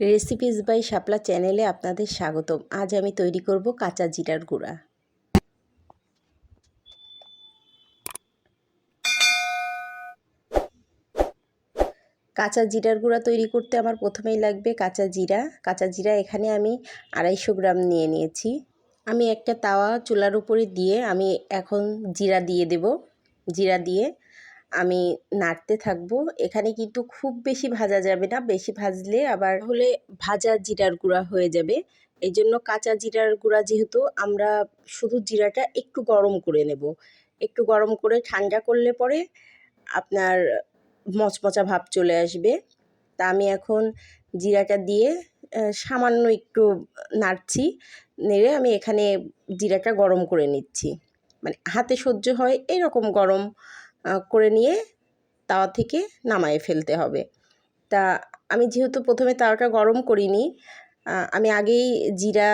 Recipes by শাপলা চ্যানেলে আপনাদের স্বাগতম। আজ আমি তৈরি করব কাঁচা জিরার গুঁড়া। কাঁচা জিরার গুঁড়া তৈরি করতে আমার প্রথমেই লাগবে কাঁচা জিরা। কাঁচা জিরা এখানে আমি আড়াইশো গ্রাম নিয়ে নিয়েছি। আমি একটা তাওয়া চুলার উপরে দিয়ে আমি এখন জিরা দিয়ে দেব। জিরা দিয়ে আমি নাড়তে থাকব। এখানে কিন্তু খুব বেশি ভাজা যাবে না, বেশি ভাজলে আবার হলে ভাজা জিরার গুঁড়া হয়ে যাবে। এই জন্য কাঁচা জিরার গুঁড়া যেহেতু আমরা শুধু জিরাটা একটু গরম করে নেব। একটু গরম করে ঠান্ডা করলে পরে আপনার মচমচা ভাব চলে আসবে। তা আমি এখন জিরাটা দিয়ে সামান্য একটু নাড়ছি, নেড়ে আমি এখানে জিরাটা গরম করে নিচ্ছি। মানে হাতে সহ্য হয় এরকম গরম করে নিয়ে তাওয়া থেকে নামায়ে ফেলতে হবে। তা আমি যেহেতু প্রথমে তাওয়াটা গরম করিনি আমি আগেই জিরা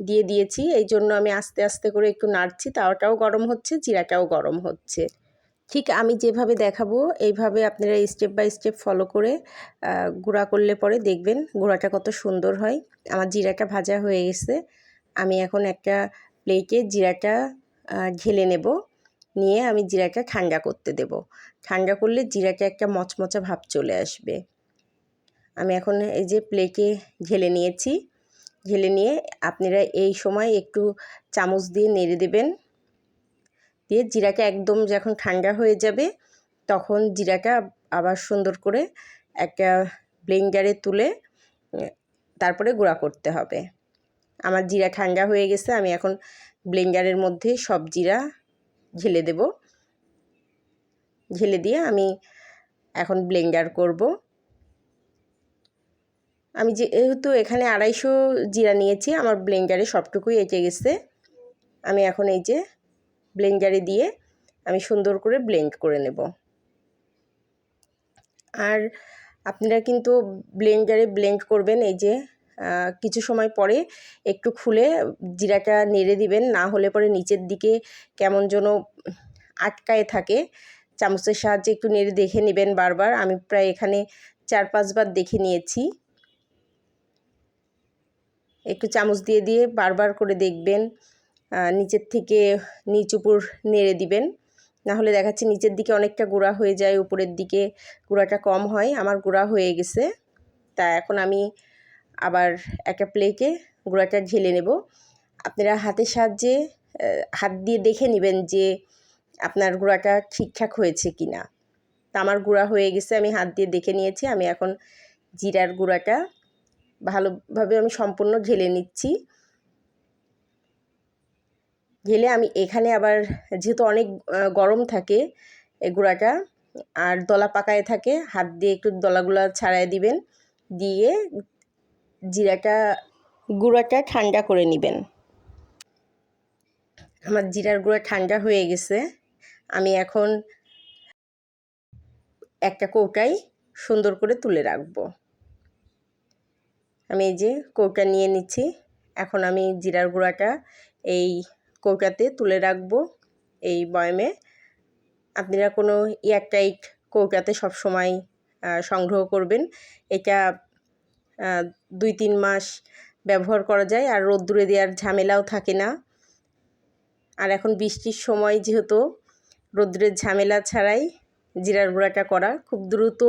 দিয়ে দিয়েছি, এই জন্য আমি আস্তে আস্তে করে একটু নাড়ছি। তাওয়াটাও গরম হচ্ছে, জিরাটাও গরম হচ্ছে। ঠিক আমি যেভাবে দেখাবো, এইভাবে আপনারা স্টেপ বাই স্টেপ ফলো করে গুঁড়া করলে পরে দেখবেন গুঁড়াটা কত সুন্দর হয়। আমার জিরাটা ভাজা হয়ে গেছে, আমি এখন একটা প্লেটে জিরাটা ঢেলে নেব। নিয়ে আমি জিরাটা ঠান্ডা করতে দেব। ঠান্ডা করলে জিরাটা একটা মচমচা ভাব চলে আসবে। আমি এখন এই যে প্লেটে ঢেলে নিয়েছি। ঢেলে নিয়ে আপনারা এই সময় একটু চামচ দিয়ে নেড়ে দেবেন। দিয়ে জিরাটা একদম যখন ঠান্ডা হয়ে যাবে, তখন জিরাটা আবার সুন্দর করে একটা ব্লেন্ডারে তুলে, তারপরে গুঁড়া করতে হবে। আমার জিরা ঠান্ডা হয়ে গেছে, আমি এখন ব্লেন্ডারের মধ্যে সব জিরা ঢেলে দেব। ঝেলে দিয়ে আমি এখন ব্লেন্ডার করব। আমি যেহেতু এখানে আড়াইশো জিরা নিয়েছি, আমার ব্লেন্ডারে সবটুকুই এঁটে গেছে। আমি এখন এই যে ব্লেন্ডারে দিয়ে আমি সুন্দর করে ব্লেন্ড করে নেব। আর আপনারা কিন্তু ব্লেন্ডারে ব্লেন্ড করবেন, এই যে কিছু সময় পরে একটু খুলে জিরাটা নেড়ে দিবেন, না হলে পরে নিচের দিকে কেমন যেন আটকায় থাকে। চামচের সাহায্যে একটু নেড়ে দেখে নেবেন বারবার। আমি প্রায় এখানে চার পাঁচবার দেখে নিয়েছি। একটু চামচ দিয়ে দিয়ে বারবার করে দেখবেন। নিচের থেকে নিচ উপর নেড়ে দিবেন। না হলে দেখাচ্ছি নিচের দিকে অনেকটা গুঁড়া হয়ে যায়, উপরের দিকে গুঁড়াটা কম হয়। আমার গুঁড়া হয়ে গেছে। তা এখন আমি আবার একটা প্লেটে গুঁড়াটা ঢেলে নেব। আপনারা হাতের সাহায্যে হাত দিয়ে দেখে নেবেন যে আপনার গুঁড়াটা ঠিকঠাক হয়েছে কি না আমার গুঁড়া হয়ে গেছে, আমি হাত দিয়ে দেখে নিয়েছি, আমি এখন জিরার গুঁড়াটা ভালোভাবে আমি সম্পূর্ণ ঢেলে নিচ্ছি। ঢেলে আমি এখানে আবার, যেহেতু অনেক গরম থাকে এই গুঁড়াটা, আর দলা পাকায় থাকে, হাত দিয়ে একটু দলাগুলা ছাড়াই দিবেন, দিয়ে জিরাটা, গুঁড়াটা ঠান্ডা করে নেবেন। আমার জিরার গুঁড়া ঠান্ডা হয়ে গেছে। আমি এখন একটা কৌটায় সুন্দর করে তুলে রাখব। আমি এই যে কৌটা নিয়ে নিচ্ছি। এখন আমি জিরার গুঁড়াটা এই কৌটাতে তুলে রাখব এই বয়মে। আপনারা কোনো এয়ারটাইট কৌটাতে সবসময় সংগ্রহ করবেন। এটা দুই, তিন মাস ব্যবহার করা যায়। আর রোদ্দুরে দেওয়ার ঝামেলাও থাকে না। আর এখন বৃষ্টির সময় যেহেতু রোদ্রের ঝামেলা ছাড়াই জিরার গুঁড়াটা করা খুব দ্রুত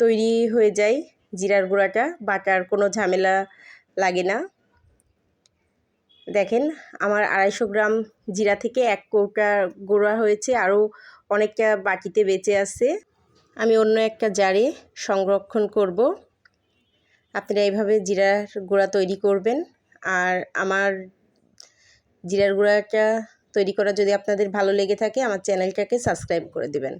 তৈরি হয়ে যায় জিরার গুঁড়াটা। বাটার কোনো ঝামেলা লাগে না। দেখেন, আমার আড়াইশো গ্রাম জিরা থেকে এক কৌটা গুঁড়া হয়েছে। আরও অনেকটা বাটিতে বেঁচে আছে। আমি অন্য একটা জারে সংরক্ষণ করব। আপনারা এইভাবে জিরার গুঁড়া তৈরি করবেন। আর আমার জিরার গুঁড়াটা তৈরি করা যদি আপনাদের ভালো লেগে থাকে, আমার চ্যানেলটাকে সাবস্ক্রাইব করে দেবেন।